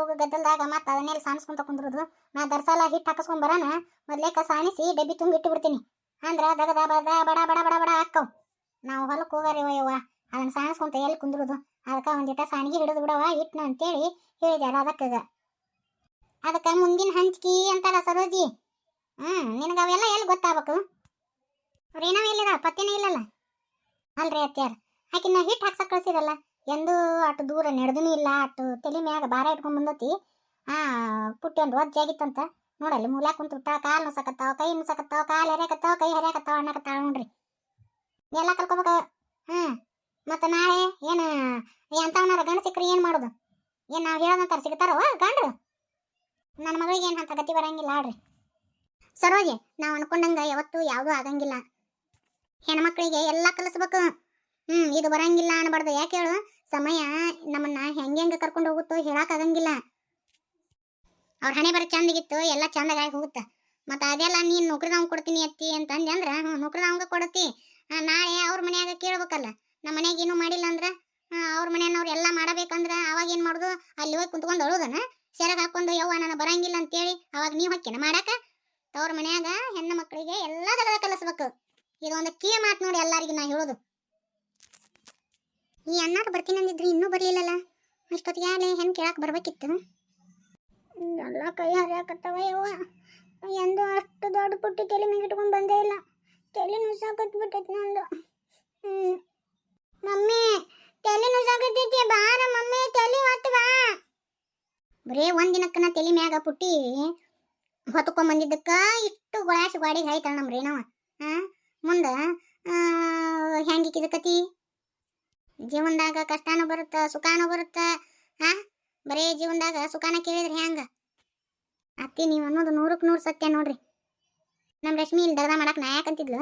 ಹೊಲಕ್ಕೆ ಗದ್ದಲದಾಗ ಮತ್ತೆ ಅದನ್ನೆಲ್ಲ ಸಾಣಿಸ್ಕೊಂತ ಕುಂದ್ರುದು. ನಾ ದರ್ಸಾಲ ಹಿಟ್ಟು ಹಾಕಿಸ್ಕೊಂಡ್ ಬರಾನ ಮೊದ್ಲೇಕ ಸಾಣಿಸಿ ಡಬ್ಬಿ ತುಂಬಿ ಇಟ್ಟು ಬಿಡ್ತೀನಿ ಅಂದ್ರ ದಗದ ಬದ ಬಡ ಬಡ ಬಡ ಬಡ ಹಾಕ್ಕವ್ ನಾವು ಹೊಲಕ್ಕೆ ಹೋಗಾರಿ ಯವ್ವ ಅದನ್ನ ಸಾಣಿಸ್ಕೊಂತ ಎಲ್ಲಿ ಕುಂದ್ರುದು? ಅದಕ್ಕೆ ಒಂದಿಟ ಸಾಣಿಗೆ ಹಿಡಿದು ಬಿಡವ ಹಿಟ್ನ ಅಂತೇಳಿ ಹೇಳಿದಾರ ಅದಕ್ಕಾಗ ಅದಕ್ಕೆ ಮುಂದಿನ ಹಂಚ್ಕಿ ಅಂತಾರ ಸರೋಜಿ. ಹ್ಮ್, ನಿನಗೆ ಅವೆಲ್ಲ ಎಲ್ಲಿ ಗೊತ್ತಾಗಬೇಕು? ಅವ್ರೇನವ ಎಲ್ಲಿದ ಪತ್ತೆನೇ ಇಲ್ಲಲ್ಲ? ಅಲ್ರಿ ಅತ್ಯಾರ ಆಕಿನ ಹಿಟ್ಟು ಹಾಕ್ಸಕ್ ಕಳ್ಸಿರಲ್ಲ ಎಂದೂ ಅಷ್ಟು ದೂರ ನಡೆದೂ ಇಲ್ಲ, ಅಷ್ಟು ತಲೆ ಮ್ಯಾಗ ಭಾರ ಇಟ್ಕೊಂಡ್ ಬಂದತಿ. ಆ, ಪುಟ್ಟಿ ಒಂದು ಒಜ್ಜಾಗಿತ್ತಂತ ನೋಡಲ್ಲಿ ಮೂಲ ಕುಂತು ಬಿಟ್ಟ ಕಾಲು ನುಸಕತ್ತಾವ, ಕೈ ನುಸಕತ್ತಾವ, ಕಾಲು ಹರಿಯಕತ್ತಾವ ಕೈ ಹರಿಯಾಕತ್ತಾವ ಅನ್ನಕತ್ತಾವ ನೋಡ್ರಿ. ಎಲ್ಲ ಕಲ್ಕೋಬೇಕ? ಹ್ಮ್. ಮತ್ತೆ ನಾಳೆ ಏನು ಎಂತವನಾರ ಗಂಡ ಸಿಕ್ಕ್ರಿ ಏನು ಮಾಡೋದು? ಏನು ನಾವು ಹೇಳೋದಂತಾರೆ ಸಿಗ್ತಾರವ ಗಂಡ್ರು? ನನ್ನ ಮಗಳಿಗೆ ಏನು ಅಂತ ಗತಿ ಬರಂಗಿಲ್ಲ ಆಡ್ರಿ. ಸರೋಜೆ, ನಾವು ಅನ್ಕೊಂಡಂಗ ಯಾವತ್ತೂ ಯಾವುದೂ ಆಗಂಗಿಲ್ಲ. ಹೆಣ್ಮಕ್ಳಿಗೆ ಎಲ್ಲ ಕಲಿಸ್ಬೇಕು. ಹ್ಮ್, ಇದು ಬರಂಗಿಲ್ಲ ಅನ್ಬಾರ್ದು. ಯಾಕೆ ಹೇಳು? ಸಮಯ ನಮ್ಮನ್ನ ಹೆಂಗೆ ಹೆಂಗೆ ಕರ್ಕೊಂಡು ಹೋಗುತ್ತೋ ಹೇಳಕ್ಕಾಗಂಗಿಲ್ಲ ಅವ್ರ ಹಣೆ ಬರ ಚಂದಗಿತ್ತು, ಎಲ್ಲ ಚಂದಾಗಿ ಹೋಗುತ್ತೆ? ಮತ್ತೆ ಅದೆಲ್ಲ ನೀನ್ ನೌಕರಿದವ್ ಕೊಡ್ತೀನಿ ಅತ್ತಿ ಅಂತ ಅಂದೆ ಅಂದ್ರ ಹ್ಞೂ ನೌಕರಿದವಂಗ ಕೊಡತಿ ನಾಳೆ ಅವ್ರ ಮನ್ಯಾಗ ಕೇಳ್ಬೇಕಲ್ಲ ನಮ್ಮ ಮನ್ಯಾಗ ಏನೂ ಮಾಡಿಲ್ಲ ಅಂದ್ರ ಅವ್ರ ಮನೆಯವ್ರು ಎಲ್ಲ ಮಾಡಬೇಕಂದ್ರ ಅವಾಗ ಏನು ಮಾಡುದು? ಅಲ್ಲಿ ಹೋಗಿ ಕುಂತ್ಕೊಂಡು ಅಳುದನ? ಸೆರಗ ಹಾಕೊಂಡು ಯವ್ವ, ನಾನು ಬರಂಗಿಲ್ಲ ಅಂತೇಳಿ ಅವಾಗ ನೀವು ಹೊಕ್ಕಿನ ಮಾಡಾಕ? ತವ್ರ ಮನ್ಯಾಗ ಹೆಣ್ಣು ಮಕ್ಕಳಿಗೆ ಎಲ್ಲ ಥರದ ಕಲಿಸ್ಬೇಕು. ಇದೊಂದು ಕೀ ಮಾತು ನೋಡಿ ಎಲ್ಲರಿಗೂ ನಾ ಹೇಳೋದು. ಈ ಅಣ್ಣಾರು ಬರ್ತೀನಿ ಅಂದಿದ್ರು, ಇನ್ನೂ ಬರ್ಲಿಲ್ಲಲ್ಲ ಅಷ್ಟೊತ್ತಿಗೆ ಅಲ್ಲಿ ಹೆಣ್ಣು ಕೇಳಕ್ಕೆ ಬರ್ಬೇಕಿತ್ತು? ಎಲ್ಲ ಕೈ ಹರಿಯಾಕತ್ತವ ಯವ್ವ. ಎಂದು ಅಷ್ಟು ದೊಡ್ಡ ಪುಟ್ಟಿ ತಲೆ ಇಟ್ಕೊಂಡು ಬಂದೇ ಇಲ್ಲ. ತಲೆ ನುಸಾಕತ್ಬಿಟ್ಟೈತಿ ನಂದು. ಮಮ್ಮಿ, ತಲೆ ನುಸಾಕತ್ತೈತಿ, ಬಾರ ಮಮ್ಮಿ, ತಲೆ ಹೊತ್ತು ಬಾ. ಬರೇ ನಾ ತಲೆ ಮ್ಯಾಗ ಪುಟ್ಟಿ ಹೊತ್ಕೊಂಡ್ ಬಂದಿದ್ದಕ್ಕ ಇಷ್ಟು ಗೊಳಾಸಿ ಗಾಡಿಗೆ ಹಾಯ್ತಾಳ ನಮ್ಮ ರೇಣವ ಹಾ, ಮುಂದ ಹೆಂಗಿಕ್ಕಿದ ಜೀವನದಾಗ ಕಷ್ಟನೂ ಬರುತ್ತೆ, ಸುಖಾನು ಬರುತ್ತೆ, ಹಾ? ಬರೀ ಜೀವನದಾಗ ಸುಖಾನ ಕೇಳಿದ್ರೆ ಹೆಂಗ? ಅತ್ತಿ, ನೀವು ಅನ್ನೋದು ನೂರಕ್ಕೆ ನೂರು ಸತ್ಯ ನೋಡ್ರಿ. ನಮ್ಮ ರಶ್ಮಿ ಇಲ್ಲಿ ದಗದ ಮಾಡಕ್ಕೆ ನಾ ಯಾಕಂತಿದ್ಲು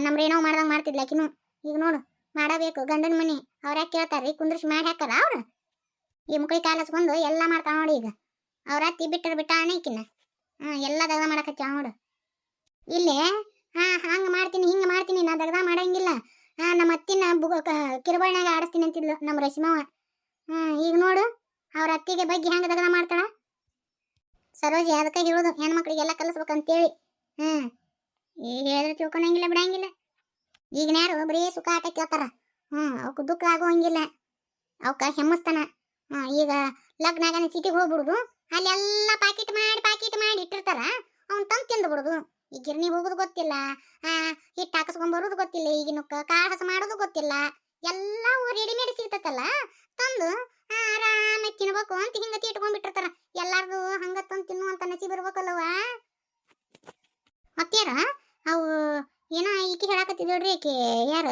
ನಮ್ಮ ರೇಣೋ ಮಾಡ್ದಂಗೆ ಮಾಡ್ತಿದ್ಲ ಆಕಿನು. ಈಗ ನೋಡು, ಮಾಡಬೇಕು, ಗಂಡನ ಮನೆ. ಅವ್ರು ಯಾಕೆ ಕೇಳ್ತಾರ್ರಿ? ಕುಂದ್ರಿಸಿ ಮಾಡಿ ಹಾಕಾರ ಅವ್ರು? ಈ ಮುಕ್ಕಳಿ ಕಾಲು ಹಚ್ಕೊಂಡು ಎಲ್ಲ ಮಾಡ್ತಾವ ನೋಡಿ ಈಗ. ಅವ್ರ ಅತ್ತಿ ಬಿಟ್ಟ ಈಕಿನ ಹಾಂ, ಎಲ್ಲ ದಗದ ಮಾಡಕತ್ತ ನೋಡು. ಇಲ್ಲೇ, ಹಾ, ಹಂಗೆ ಮಾಡ್ತೀನಿ, ಹಿಂಗೆ ಮಾಡ್ತೀನಿ, ನಾ ದಗದ ಮಾಡಂಗಿಲ್ಲ. ಹಾ, ನಮ್ಮ ಅತ್ತಿನ ಕಿರುಬಾಳ್ನಾಗ ಆಡಿಸ್ತೀನಿ ಅಂತಿದ್ಲು ನಮ್ಮ ರಶ್ಮವ್ವ ಹ್ಞೂ ಈಗ ನೋಡು, ಅವ್ರ ಅತ್ತಿಗೆ ಬಗ್ಗೆ ಹೆಂಗ ದಗದ ಮಾಡ್ತಾಳ? ಸರೋಜಿ, ಅದಕ್ಕೆ ಹೇಳೋದು, ಹೆಣ್ಮಕ್ಳಿಗೆಲ್ಲ ಕಲಿಸ್ಬೇಕಂತೇಳಿ. ಹ್ಞೂ ಈಗ ಹೇಳಿದ್ರೆ ತಿಳ್ಕೊಳಂಗಿಲ್ಲ, ಬಿಡಂಗಿಲ್ಲ. ಈಗಿನ ಯಾರು ಬರೀ ಸುಖ ಆಟ ಕೇಳ್ತಾರ. ಹ್ಞೂ ಅವಕ್ಕೆ ದುಃಖ ಆಗೋಂಗಿಲ್ಲ. ಅವಕ್ಕ ಹೆಮ್ಮಸ್ತಾನ. ಹ್ಞೂ ಈಗ ಲಗ್ನಾಗನ ಸಿಟಿಗೆ ಹೋಗ್ಬಿಡುದು. ಅಲ್ಲೆಲ್ಲ ಪಾಕಿಟ್ ಮಾಡಿ ಪಾಕಿಟ್ ಮಾಡಿ ಇಟ್ಟಿರ್ತಾರ. ಅವ್ನು ತಂದು ತಿಂದು ಬಿಡುದು ಈ ಗಿರಣಿ ಹೋಗೋದು ಗೊತ್ತಿಲ್ಲ. ಆ, ಹಿಟ್ಟು ಹಾಕಿಸ್ಕೊಂಡ್ ಬರೋದು ಗೊತ್ತಿಲ್ಲ. ಈಗಿನ ಕಾಳು ಹಸ ಮಾಡೋದು ಗೊತ್ತಿಲ್ಲ. ಎಲ್ಲ ರೆಡಿಮೇಡ್ ಸಿಗ್ತೈತಲ್ಲ. ತಂದು ಆರಾಮ ತಿನ್ಬೇಕು ಅಂತ ಹಿಂಗ ಇಟ್ಕೊಂಡ್ಬಿಟ್ಟಿರ್ತಾರ ಎಲ್ಲಾರ್ದು ಹಂಗ ತಂದು ತಿನ್ನುವಂತ ನಸೀಬ್ ಇರ್ಬೇಕಲ್ಲವ ಮತ್ತೇರ? ಅವು ಏನ ಈಕೆ ಹೇಳಾಕತ್ತಿದ್ರಿ ಆಕಿ ಯಾರ?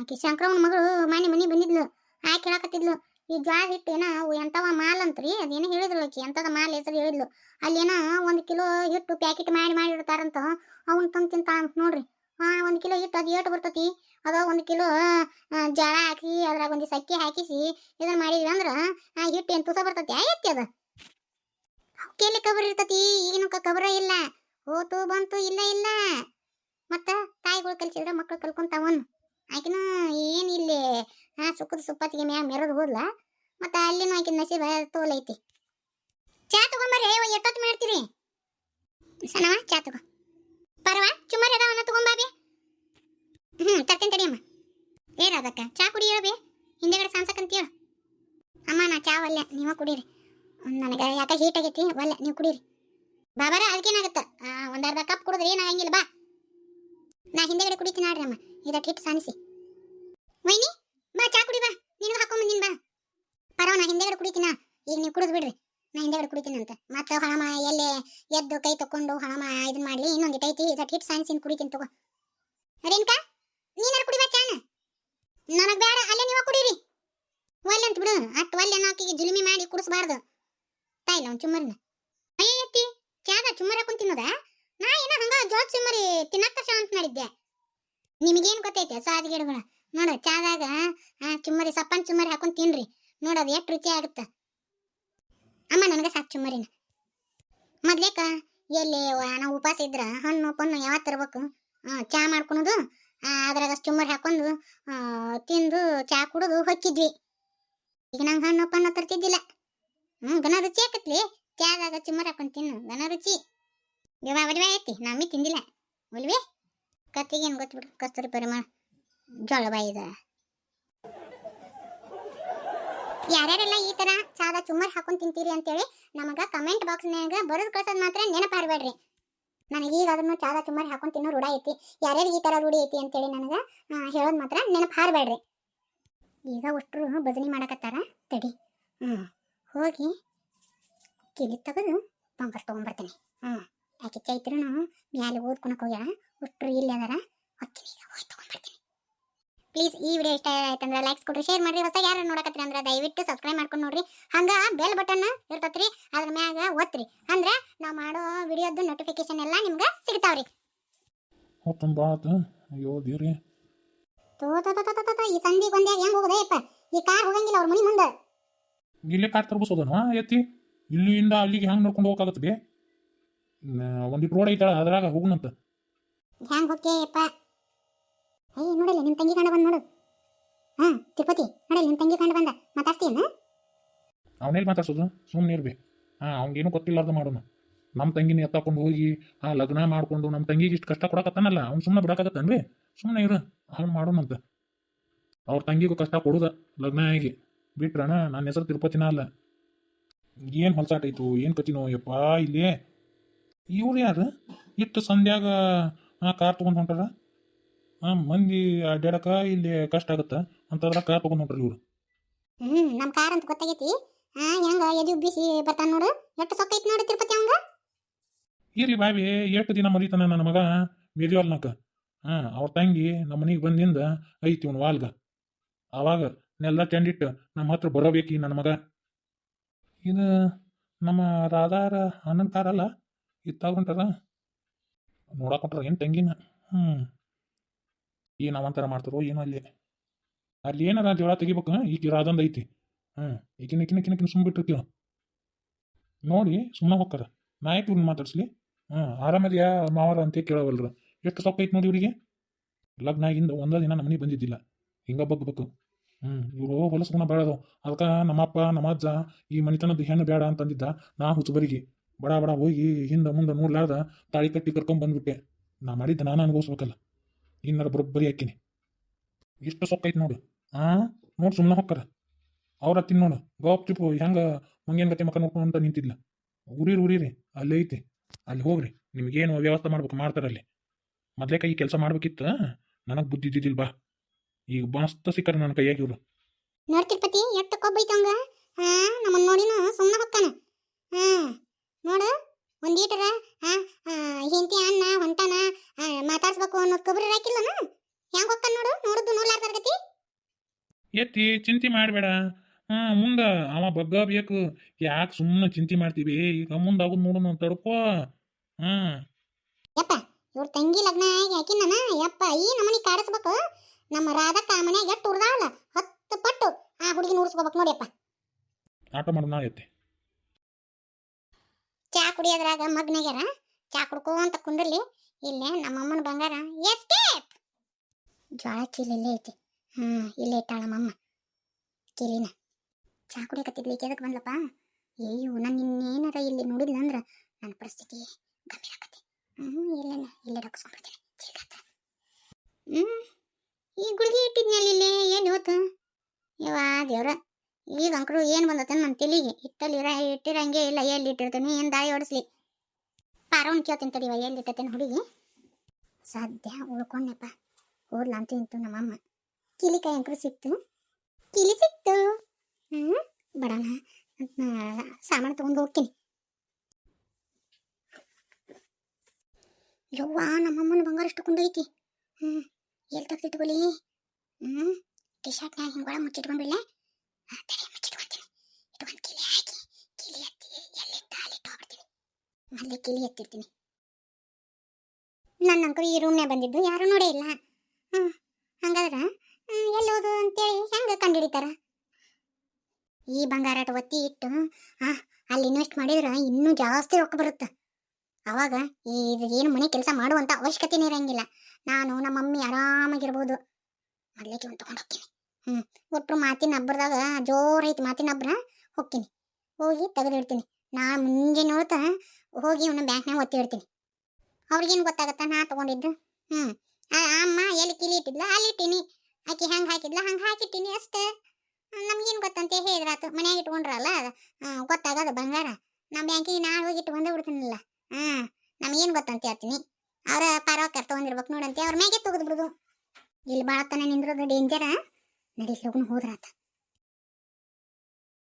ಆಕಿ ಶಂಕರವನ ಮಗಳು ಮನೆ ಮನೆ ಬಂದಿದ್ಲು. ಆಕಿ ಹೇಳಾಕತ್ತಿದ್ಲು. ಈ ಜ್ವಾಳ ಹಿಟ್ಟು ಎಂಥವ ಮಾಲ್ ಅಂತ್ರಿ? ಅದೇನೋ ಹೇಳಿದ್ರು ಆಕಿ ಎಂತದ ಮಾಲ್ ಹೆಸರು ಹೇಳಿದ್ಲು. ಅಲ್ಲೇನ ಒಂದು ಕಿಲೋ ಹಿಟ್ಟು ಪ್ಯಾಕೆಟ್ ಮಾಡಿ ಮಾಡಿರ್ತಾರಂತ ಅವನ್ ತಂದು ತಿಂತಾ ಅಂತ ನೋಡ್ರಿ. ಹಾ ಒಂದು ಕಿಲೋ ಹಿಟ್ಟು ಅದು ಏಟು ಬರ್ತತಿ? ಅದ ಒಂದು ಕಿಲೋ ಜಳ ಹಾಕಿ, ಅದ್ರಾಗ ಒಂದು ಸಕ್ಕಿ ಹಾಕಿಸಿ ಇದನ್ನ ಮಾಡಿದ್ವಿ ಅಂದ್ರ, ಆ, ಹಿಟ್ಟು ಏನು ತುಸ ಬರ್ತೈತಿ? ಆಯ್ತಿ ಅದ. ಅವಕ್ಕೆಲ್ಲಿ ಕಬರ್ ಇರ್ತತಿ? ಈಗಿನ ಕಬರ ಇಲ್ಲ. ಹೋತು ಬಂತು ಇಲ್ಲ ಇಲ್ಲ. ಮತ್ತ ತಾಯಿಗಳು ಕಲ್ಸಿದ್ರ ಮಕ್ಳು ಕಲ್ಕೊಂತಾವನ್. ಆಕಿನ ಏನು ಇಲ್ಲಿ. ಹಾ ಸುಖದ ಸುಪ್ಪತ್ತಿಗೆ ಮ್ಯಾಗ ಮೆರೋದು ಹೋದ್ಲ, ಮತ್ತ ಅಲ್ಲಿನೂ ಆಕಿನ ನಸೀಬ ತೋಲೈತಿ ಚಾ ತಗೊಂಬರ್ರಿ ಅಯ್ಯೋ ಎಷ್ಟೊತ್ತು ಮಾಡ್ತೀರಿ? ಸಣ್ಣವ ಚಾ ತಗೋ. ಪರವಾ ಚುಮ್ಮರಿ ಅದಾವನ್ನ ತಗೊಂಬಾಬಿ ಹ್ಞೂ ಅಮ್ಮ. ಏನ್ ಏನಾದಕ್ಕ ಚಾ ಕುಡಿ ಬಿ, ಹಿಂದೆಗಡೆ ಸಾನ್ಸಕ್ಕಂತ ಅಂತೀಯ ಅಮ್ಮ, ನಾ ಚಾ ಒಲ್ಲೆ, ನೀವ ಕುಡೀರಿ. ನನಗೆ ಯಾಕ ಹೀಟ್ ಆಗೈತಿ, ಒಲ್ಲೆ, ನೀವು ಕುಡೀರಿ. ಬಾಬಾರ ಅದಕ್ಕೇನಾಗತ್ತ? ಒಂದು ಅರ್ಧ ಕಪ್ ಕುಡಿದ್ರೆ ಏನಾಗಂಗಿಲ್ಲ ಬಾ. ನಾ ಹಿಂದೆಗಡೆ ಕುಡಿತೀನಿ ನೋಡ್ರಿ ಅಮ್ಮ ಇದಕ್ಕೆ ಹಿಟ್ಟು ಸಾನಿಸಿ. ವೈನಿ? ಬಾ, ಚಾ ಕುಡಿ ಬಾ. ನಿನಗೂ ಬಂದಿನ್ ಬಾ. ಪರವ ನಾ ಹಿಂದೆಗಡೆ ಕುಡಿತೀನ ಈಗ ನೀವು ಕುಡಿದ್ ಬಿಡ್ರಿ. ನಾ ಹಿಂದೆಗಡೆ ಕುಡಿತೀನಿ ಅಂತ. ಮತ್ತೆ ಹಣಮ ಎಲ್ಲೇ ಎದ್ದು ಕೈ ತಕೊಂಡು ಹಣಮ ಇದನ್ನ ಮಾಡ್ಲಿ, ಇನ್ನೊಂದು ಐತಿ. ಇದಕ್ಕೆ ಹಿಟ್ ಸಾನಿಸಿ ಕುಡಿತೀನಿ ತಗೋ. ರೇಣುಕಾ, ನೀನಾರು ಕುಡಿಬಾ ಚಾನ. ನನಗ್ ಬೇಡ, ಅಲ್ಲೇ ನೀವ ಕುಡೀರಿ. ಒಲ್ಲೆ ಅಂತ ಬಿಡು. ಅಟ್ ಒಲ್ಲೆ ನಾಕಿಗೆ ಜುಲುಮಿ ಮಾಡಿ ಕುಡಿಸ್ಬಾರ್ದು. ತಾಯಿಲ್ಲ ಅವ್ನು ಚುಮ್ಮರಿನ. ಅಯ್ಯತ್ತಿ ಚಾದ ಚುಮ್ಮರಿ ಹಾಕೊಂಡ್ ತಿನ್ನೋದಾ? ನಾ ಏನೋ ಹಂಗ ಜೋತ್ ಚುಮ್ಮರಿ ತಿನ್ನಕ್ಕ ಅಂತ ಮಾಡಿದ್ದೆ. ನಿಮಗೇನ್ ಗೊತ್ತೈತೆ ಸಾದಿಗೆಡುಗಳ ನೋಡ, ಚಾದಾಗ ಚುಮ್ಮರಿ, ಸಪ್ಪನ್ ಚುಮ್ಮರಿ ಹಾಕೊಂಡು ತಿನ್ರಿ. ನೋಡೋದು ಎಷ್ಟು ರುಚಿ ಆಗುತ್ತ. ಅಮ್ಮ, ನನಗೆ ಸಾಕು ಚುಮ್ಮರಿನ. ಮೊದ್ಲೇಕ, ಎಲ್ಲಿ ನಾವು ಉಪವಾಸ ಇದ್ರ, ಹಣ್ಣು, ಪಣ್ಣು ಯಾವತ್ತು ತರಬೇಕು? ಚಾ ಮಾಡ್ಕೊಳೋದು ಅದ್ರಾಗ ಚುಮ್ಮರಿ ಹಾಕೊಂಡು ತಿಂದು, ಚಾ ಕುಡಿದು ಹೊಕ್ಕಿದ್ವಿ. ಈಗ ನಂಗೆ ಹಣ್ಣು, ಪಣ್ಣು ತರ್ತಿದ್ದಿಲ್ಲ. ಹ್ಞೂ ಘನ ರುಚಿ ಆಕತ್ಲಿ. ಚಾದಾಗ ಚುಮ್ಮರಿ ಹಾಕೊಂಡು ತಿನ್ನು, ಘನ ರುಚಿ. ಇವ ಒಲಿವೆ, ಐತಿ ನಮ್ಮಿ ತಿಂದಿಲ್ಲ. ಉಲ್ವಿ ಕತ್ತಿಗೆ ಏನು ಬಿಡು, ಕಸ್ತೂರಿ ಪರಿಮಳ ಜೋಳ ಬಾಯಿದ ಯಾರ್ಯಾರೆಲ್ಲ ಈ ತರ ಚಾದ ಚುಮ್ಮರ್ ಹಾಕೊಂಡು ತಿಂತೀರಿ ಅಂತೇಳಿ ನಮಗ ಕಮೆಂಟ್ ಬಾಕ್ಸ್ನ್ಯಾಗ ಬರೆದು ಕಳ್ಸೋದು ಮಾತ್ರ ನೆನಪಾರಬೇಡ್ರಿ ನನಗೆ ಈಗ ಅದನ್ನು ಚಾದ ಚುಮ್ಮರ್ ಹಾಕೊಂಡು ತಿನ್ನೋ ರೂಢ ಐತಿ. ಯಾರ್ಯಾರು ಈ ತರ ರೂಢಿ ಐತಿ ಅಂತೇಳಿ ನನಗೆ ಹೇಳೋದು ಮಾತ್ರ ನೆನಪು ಈಗ ಒಟ್ಟರು ಭಜನೆ ಮಾಡಕತ್ತಾರ, ತಡಿ. ಹ್ಞೂ ಹೋಗಿ ಕಿಲಿ ತೆಗೆದು ಪಂಪರ್ ತೊಗೊಂಬರ್ತೀನಿ ಹ್ಞೂ ಯಾಕೆ ಚೈತ್ರನು ಮ್ಯಾಲೆ ಓದ್ಕೊಳಕ್ ಹೋಗ್ಯಾಳ? ಒಟ್ಟರು ಇಲ್ಲಿ ಅದಾರ. ಪ್ಲೀಸ್ ಈ ವಿಡಿಯೋ ಇಷ್ಟ ಆಯ್ತಂದ್ರೆ ಲೈಕ್ಸ್ ಕೊಡ್ರಿ ಶೇರ್ ಮಾಡ್ರಿ ಹೊಸ ಯಾರು ನೋಡಕತ್ರಿ ಅಂದ್ರೆ ದಯವಿಟ್ಟು ಸಬ್ಸ್ಕ್ರೈಬ್ ಮಾಡ್ಕೊಂಡು ನೋಡ್ರಿ. ಹಂಗ ಬೆಲ್ ಬಟನ್ ಇರ್ತತ್ರಿ ಅದ್ರ ಮ್ಯಾಗ ಒತ್ತ್ರಿ ಅಂದ್ರೆ ನಾವು ಮಾಡೋ ವಿಡಿಯೋದು ನೋಟಿಫಿಕೇಶನ್ ಎಲ್ಲ ನಿಮ್ಗೆ ಸಿಗ್ತಾವ್ರಿ. ಹೊತ್ತೊಂದು ಅಯ್ಯೋ ದೇವ್ರಿ. ತೋ ತೋ ತೋ ತೋ, ತೋ, ಈ ಸಂಧಿ ಗೊಂದ್ಯಾಗ ಹೆಂಗ್ ಹೋಗೋದಯ್ಯಪ್ಪ ಈ ಕಾರ್ ಹೋಗಂಗಿಲ್ಲ ಅವ್ರ ಮನಿ ಮುಂದೆ. ಇಲ್ಲೇ ಕಾರ್ ತರ್ಬಿಸೋದನು? ಎತ್ತಿ. ಇಲ್ಲಿಂದ ಅಲ್ಲಿಗೆ ಹೆಂಗೆ ನೋಡ್ಕೊಂಡು ಹೋಗಕ್ಕಾಗತ್ತೆ ಬೇ? ಒಂದಿಟ್ಟು ರೋಡ್ ಐತಳ ಅದ್ರಾಗ ಹ್ಯಾಂಗ ಹ್ಯಾಂಗ್ ಹೋಗ್ತೀಯಪ್ಪ? ಏಯ್ ನೋಡಿಲ್ಲ ನಿಮ್ಮ ತಂಗಿ ಕಾಣ ಬಂದ್ ನೋಡು ಹಾ ತಿರುಪತಿ ನೋಡಿಲ್ಲ ನಿಮ್ಮ ತಂಗಿ ಕಂಡ ಬಂದ ಮಾತಾಡ್ತೀಯನ ಅವನೇಲಿ ಮಾತಾಡ್ಸೋದು? ಸುಮ್ಮನೆ ಇರ್ಬಿ. ಹಾಂ, ಅವ್ನಿಗೇನು ಗೊತ್ತಿಲ್ಲಾರ್ದು ಮಾಡೋಣ ನಮ್ಮ ತಂಗಿನ ಎತ್ತಾಕೊಂಡು ಹೋಗಿ, ಆ ಲಗ್ನ ಮಾಡ್ಕೊಂಡು ನಮ್ಮ ತಂಗಿಗೆ ಇಷ್ಟು ಕಷ್ಟ ಕೊಡಕತ್ತಾನಲ್ಲ, ಅವ್ನು ಸುಮ್ಮನೆ ಬಿಡಕತ್ತನ್ರಿ ಸುಮ್ಮನೆ ಇರು, ಅವ್ನು ಮಾಡೋಣಂತ ಅವ್ರ ತಂಗಿಗೂ ಕಷ್ಟ ಕೊಡುದ ಲಗ್ನ ಆಗಿ. ಬಿಟ್ರಣ ನನ್ನ ಹೆಸರು ತಿರುಪತಿನ ಅಲ್ಲ. ಏನು ಹೊಲಸಾಟ ಐತು ಏನು ಕತಿನೋ ಯಪ್ಪ, ಇಲ್ಲಿ. ಇವ್ರು ಯಾರು? ಇಟ್ಟು ಸಂಧ್ಯಾಗ ಕಾರ್ ತೊಗೊಂಡು ಹೊಂಟಾರ? ಹಾಂ ಮಂದಿ ಅಡ್ಡಾಡಕ ಇಲ್ಲಿ ಕಷ್ಟ ಆಗುತ್ತೆ? ಅಂತಂದ್ರೆ ಕಾರ್ ತೊಗೊಂಡು ಹೊಂಟ್ರಿ ಇವರು. ಹ್ಮ್ ನಮ್ಮ ಕಾರ್ ಅಂತ ಗೊತ್ತಾಗೈತಿ. ಹಾ ಹೆಂಗ? ನೋಡು. ಸೊಕ್ಕ ಇರ್ಲಿ ಬಾವಿ ಎಷ್ಟು ದಿನ ಮರಿತಾನ ನನ್ನ ಮಗ? ಮೇದಿವಲ್ನಕ. ಹಾಂ ಅವ್ರ ತಂಗಿ ನಮ್ಮ ಮನೆಗೆ ಬಂದಿಂದ ಐತಿ ಇವನು ವಾಲ್ಗ. ಅವಾಗ ನೆಲ್ಲ ತೆಂಡಿಟ್ಟು ನಮ್ಮ ಹತ್ರ ಬರೋಬೇಕಿ ನನ್ನ ಮಗ. ಇದು ನಮ್ಮ ರಾಧಾರ ಅಣ್ಣನ ಕಾರಲ್ಲ ಇದು ತಗೊಂಟಾರ ನೋಡಾಕೊಂಡ್ರ ಏನು ತಂಗಿನ? ಹ್ಞೂ ಏನು ಅವಂತರ ಮಾಡ್ತಾರೋ ಏನು ಅಲ್ಲಿ. ಅಲ್ಲಿ ಏನಾರ ಜೋಳ ತೆಗಿಬೇಕು? ಈಗ ರಾಧಂದ ಐತಿ. ಹ್ಞೂ ಈಗಿನ ಈಗಿನ ಈಗಿನ ಈಗಿನ ಸುಮ್ಮ ಬಿಟ್ಟಿರ್ತೀವ ನೋಡಿ ಸುಮ್ಮನೆ ಹೋಗ್ತಾರ. ನಾ ಯಾಕೆ ಇವ್ನು ಮಾತಾಡ್ಸ್ಲಿ. ಹಾಂ ಆರಾಮದಿಯಾ ಮಾವರ ಅಂತ ಕೇಳವಲ್ರ. ಎಷ್ಟು ಸೊಕ್ಕ ಐತೆ ನೋಡಿ ಇವರಿಗೆ? ಲಗ್ನ ಆಗಿಂದ ಒಂದ ದಿನ ನಮ್ಮನೆ ಬಂದಿದ್ದಿಲ್ಲ. ಹಿಂಗ ಬಗ್ಬೇಕು ಹ್ಞೂ ಇವರು ಹೊಲಸು ಗುಣ ಬೇಡದು ಅದಕ್ಕೆ ನಮ್ಮಪ್ಪ ನಮ್ಮ ಅಜ್ಜ ಈ ಮನಿತನದ ಹೆಣ್ಣು ಬೇಡ ಅಂತಂದಿದ್ದ ನಾ ಹುಚ್ಚುಬರಿಗೆ. ಬಡ ಬಡ ಹೋಗಿ ಹಿಂದೆ ಮುಂದೆ ನೋಡ್ಲಾರ್ದ ತಾಳಿ ಕಟ್ಟಿ ಕರ್ಕೊಂಡ್ ಬಂದ್ಬಿಟ್ಟೆ. ನಾ ಮಾಡಿದ್ದ ನಾನು ಅನುಭವಿಸ್ಬೇಕಲ್ಲ. ಇನ್ನಾರ ಬರೋಬ್ಬರಿ ಹಾಕಿನಿ. ಇಷ್ಟು ಸೊಕ್ಕ ಐತೆ ನೋಡು. ಹಾಂ ನೋಡಿ ಸುಮ್ಮನೆ ಹೊಕ್ಕಾರ ಅವ್ರ ಹತ್ತಿನ ನೋಡು. ಗೋಪ್ ಚಿಪ್ಪು ಹೆಂಗೆ ಮಂಗೇನ್ ಗತಿ ಮಕ್ಕ ನೋಡ್ಕೊಂಡು ಅಂತ ನಿಂತಿದ್ಲ. ಉರಿರಿ ಉರಿರಿ ಅಲ್ಲಿ ಐತಿ. ಅಲ್ಲಿ ಹೋಗ್ರಿ. ನಿಮ್ಗೇನು ವ್ಯವಸ್ಥೆ ಮಾಡ್ಬೇಕು ಮಾಡ್ತಾರೆ ಅಲ್ಲಿ. ಮೊದ್ಲೇ ಕೈ ಕೆಲಸ ಮಾಡ್ಬೇಕಿತ್ತು? ನನಗೆ ಬುದ್ಧಿ ಇದ್ದಿದ್ದಿಲ್ಲ ಬಾ. ಈಗ ಮಸ್ತ್ ಸಿಕ್ಕಾರ ನನ್ನ ಕೈಯಾಗಿ ಇವ್ರು. ನೋಡ್ ತಿರುಪತಿ ಎಷ್ಟು ಕೊಬ್ಬೈತಂಗ ಹಾ ನಮ್ಮನ್ನ ನೋಡಿನ ಸುಮ್ಮನೆ ಹೊಕ್ಕಾನ. ಹಾ ನೋಡು. ಒಂದೀಟರ ಹಾ ಹೆಂಡತಿ ಅಣ್ಣ ಹೊಂಟಾನ ಮಾತಾಡ್ಸ್ಬೇಕು ಅನ್ನೋದು ಕಬ್ರಿ ಹಾಕಿಲ್ಲನ ಹೆಂಗ್ ಹೊಕ್ಕಾನ ನೋಡು? ನೋಡುದು ನೋಡ್ಲಾರ್ದಾರ ಗತಿ ಎತ್ತಿ ಚಿಂತೆ ಮಾಡಬೇಡ. ಹಾಂ ಮುಂದ ಅವ ಬಗ್ಗ ಬೇಕು ಯಾಕೆ ಸುಮ್ಮನೆ ಚಿಂತೆ ಮಾಡ್ತೀವಿ? ಈಗ ಮುಂದೆ ಅವ್ ನೋಡೋಣ ತಡ್ಕೋ. ಹಾ. ಯಪ್ಪ ಇವ್ರ ತಂಗಿ ಲಗ್ನ ಹಾಕಿನ ಯಪ್ಪ ಈ ನಮ್ಮನಿ ಕಾಡಿಸ್ಬೇಕು. ನಮ್ಮ ರಾಧಕ್ಕ ಆ ಮನ್ಯಾಗ ಎಷ್ಟು ಉರ್ದಾವಲ್ಲ ಹತ್ತು ಪಟ್ಟು ಆ ಹುಡುಗಿ ಉರ್ಸ್ಕೋಬೇಕು ನೋಡಿಯಪ್ಪ ಆಟ ಮಾಡೋಣ ಎತ್ತಿ ಚಾ ಕುಡಿಯೋದ್ರಾಗ ಮಗ್ನಾಗ್ಯಾರ ಚಾ ಕುಡ್ಕೋಂತ ಕುಂದಿರ್ಲಿ ಇಲ್ಲೇ ನಮ್ಮಮ್ಮನ ಬಂಗಾರ. ಎಸ್ಕೇಪ್ ಜ್ವಾಳ ಚೀಲ ಇಲ್ಲೇ ಐತಿ. ಹಾ ಇಲ್ಲೇ ಇಟ್ಟಾಳ ನಮ್ಮಮ್ಮ. ಚೀಲಿನ ಚಾ ಕುಡಿಯಕತ್ತಿದ್ಲಿ ಕೆದಕ್ ಬಂದ್ಲಪ್ಪ? ಅಯ್ಯೋ ನಾನು ಇನ್ನೇನಾರ ಇಲ್ಲಿ ನೋಡಿಲ್ಲ ಅಂದ್ರೆ ನನ್ನ ಪರಿಸ್ಥಿತಿ ಗಂಭೀರ ಆಕತಿ ಹ್ಞೂ ಇಲ್ಲೆಲ್ಲ ಇಲ್ಲೇ ಡಾಕ್ಸ್ಕೊಂಡ್ಬಿಡ್ತೀನಿ ಚೀಲ ಹ್ಞೂ ಈ ಗುಳಿಗೆ ಇಟ್ಟಿದ್ನಲ್ಲ ಇಲ್ಲೇ ಏನು ಇವತ್ತು? ಇವ ದೇವ್ರ. ಈಗ ಅಂಕರು ಏನು ಬಂದತ್ತೆ ನನ್ನ ತಲೆಗೆ? ಇಟ್ಟಲ್ಲಿ ಇರ ಇಟ್ಟಿರಂಗೆ ಇಲ್ಲ, ಎಲ್ಲಿ ಇಟ್ಟಿರ್ತೀನಿ? ಏನು ದಾಳಿ ಓಡಿಸ್ಲಿ ಪಾರವನ್ ಕೇಳ್ತೀನಿ ತಡಿವ ಎಲ್ಲಿ ಇಟ್ಟತೇನೆ ಹುಡುಗಿ? ಸದ್ಯ ಉಳ್ಕೊಂಡೆಪ್ಪ ಹೋದ್ಲ ಅಂತ ಇಂತು ನಮ್ಮಮ್ಮ. ಕಿಲಿಕಾಯಿ ಅಂಕರು ಸಿಕ್ತು. ಕಿಲಿ ಸಿಕ್ತು? ಹ್ಞೂ ಬಡಣ ಸಾಮಾನು ತಗೊಂಡು ಹೋಗ್ತೀನಿ. ಯವ್ವ, ನಮ್ಮಮ್ಮನ ಬಂಗಾರ ಅಷ್ಟು ಕುಂದೈತಿ ಹ್ಞೂ ಎಲ್ಲಿ ತೆಗ್ದಿಟ್ಕೊಲಿ ಹ್ಞೂ ಟಿ ಶರ್ಟ್ನಾಗ ಹಿಂಗೆ ಒಳ ಮುಚ್ಚಿಟ್ಕೊಂಡ್ಬಿಡ್ಲೆ ತಡಿ ಮುಚ್ಚಿಟ್ಕೊಂತೀನಿ. ಇಟ್ಕೊಂಡು ಕಿಲಿ ಹಾಕಿ, ಕಿಲಿ ಎತ್ತಿ ಎಲ್ಲಿಟ್ಟ ಅಲ್ಲಿಟ್ಟು ಹೋಗ್ಬಿಡ್ತೀನಿ ಮೊದಲೇ ಕಿಲಿ ಎತ್ತಿರ್ತೀನಿ. ನನ್ನ ಅಂಕರು ಈ ರೂಮ್ನೇ ಬಂದಿದ್ದು, ಯಾರು ನೋಡೇ ಇಲ್ಲ. ಹ್ಞೂ ಹಂಗಾದ್ರೆ ಎಲ್ಲೋದು ಅಂತೇಳಿ ಹೆಂಗೆ ಕಂಡುಹಿಡಿತಾರ ಈ ಬಂಗಾರಾಟ ಒತ್ತಿ ಇಟ್ಟು, ಆ, ಅಲ್ಲಿ ಇನ್ವೆಸ್ಟ್ ಮಾಡಿದ್ರೆ ಇನ್ನೂ ಜಾಸ್ತಿ ರೊಕ್ಕ ಬರುತ್ತೆ. ಅವಾಗ ಇದು ಏನು ಮನೆ ಕೆಲಸ ಮಾಡುವಂಥ ಅವಶ್ಯಕತೆನೇ ಇರಂಗಿಲ್ಲ. ನಾನು, ನಮ್ಮ ಮಮ್ಮಿ ಆರಾಮಾಗಿರ್ಬೋದು. ಮೊದಲಿಗೆ ಒಂದು ತೊಗೊಂಡು ಹೋಗ್ತೀನಿ. ಹ್ಞೂ ಒಟ್ಟು ಮಾತಿನ ಹಬ್ಬರದಾಗ ಜೋರ್ ಐತಿ ಮಾತಿನ ಹಬ್ಬರ, ಹೋಗ್ತೀನಿ. ಹೋಗಿ ತೆಗೆದಿಡ್ತೀನಿ. ನಾ ಮುಂಜೆ ನೋಡ್ತಾ ಹೋಗಿ ಇವನ ಬ್ಯಾಂಕ್ನಾಗ ಒತ್ತಿ ಇಡ್ತೀನಿ. ಅವ್ರಿಗೇನು ಗೊತ್ತಾಗತ್ತ? ನಾ ತಗೊಂಡಿದ್ದು. ಹ್ಞೂ ಅಮ್ಮ ಎಲ್ಲಿ ಕಿಲಿ ಇಟ್ಟಿದ್ಲ? ಅಲ್ಲಿ ಇಟ್ಟೀನಿ. ಆಕೆ ಹೆಂಗೆ ಹಾಕಿದ್ಲ? ಹಂಗೆ ಹಾಕಿಟ್ಟೀನಿ ಅಷ್ಟೇ. ನಮ್ಗೇನು ಗೊತ್ತಂತೆ? ಹೇಳಿದ್ರಾತು ಮನ್ಯಾಗ ಇಟ್ಕೊಂಡ್ರಲ್ಲ ಗೊತ್ತಾಗದ ಬಂಗಾರ. ನಮ್ಮ ಬ್ಯಾಂಕಿಗೆ ನಾ ಹೋಗಿ ಇಟ್ಕೊಂಡೇ ಬಿಡ್ತೀನಲ್ಲ. ಹಾಂ, ನಮಗೇನು ಗೊತ್ತಂತ ಹೇಳ್ತೀನಿ ಅವ್ರ ಪಾರವಾಕರ್ ತೊಗೊಂಡಿರ್ಬೇಕು ನೋಡಂತೆ. ಅವ್ರ ಮ್ಯಾಗೆ ತೆಗೆದು ಬಿಡುದು ಇಲ್ಲಿ ಭಾಳ ತನ ನಿಂದ್ರದು. ಡೇಂಜರ ನಡಿ ಲಗುನ ಹೋದ್ರಾತ.